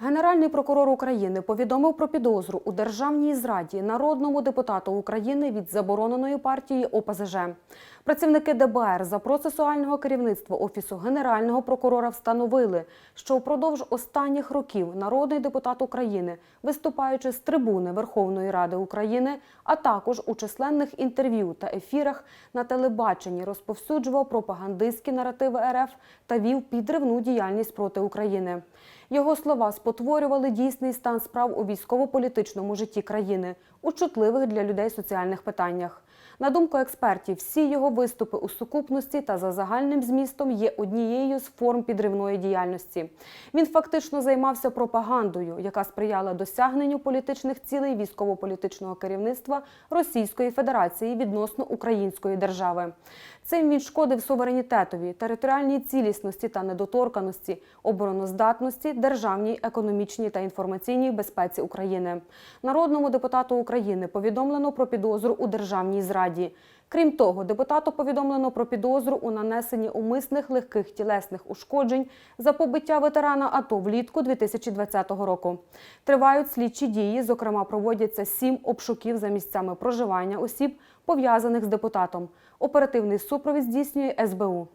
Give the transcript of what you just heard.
Генеральний прокурор України повідомив про підозру у державній зраді народному депутату України від забороненої партії ОПЗЖ. Працівники ДБР за процесуального керівництва Офісу Генерального прокурора встановили, що впродовж останніх років народний депутат України, виступаючи з трибуни Верховної Ради України, а також у численних інтерв'ю та ефірах на телебаченні розповсюджував пропагандистські наративи РФ та вів підривну діяльність проти України. Його слова спотворювали дійсний стан справ у військово-політичному житті країни у чутливих для людей соціальних питаннях. На думку експертів, всі його виступи у сукупності та за загальним змістом є однією з форм підривної діяльності. Він фактично займався пропагандою, яка сприяла досягненню політичних цілей військово-політичного керівництва Російської Федерації відносно української держави. Цим він шкодив суверенітетові, територіальній цілісності та недоторканості, обороноздатності, державній, економічній та інформаційній безпеці України. Народному депутату України повідомлено про підозру у державній зраді. Крім того, депутату повідомлено про підозру у нанесенні умисних легких тілесних ушкоджень за побиття ветерана АТО влітку 2020 року. Тривають слідчі дії, зокрема, проводяться сім обшуків за місцями проживання осіб, пов'язаних з депутатом. Оперативний супровід здійснює СБУ.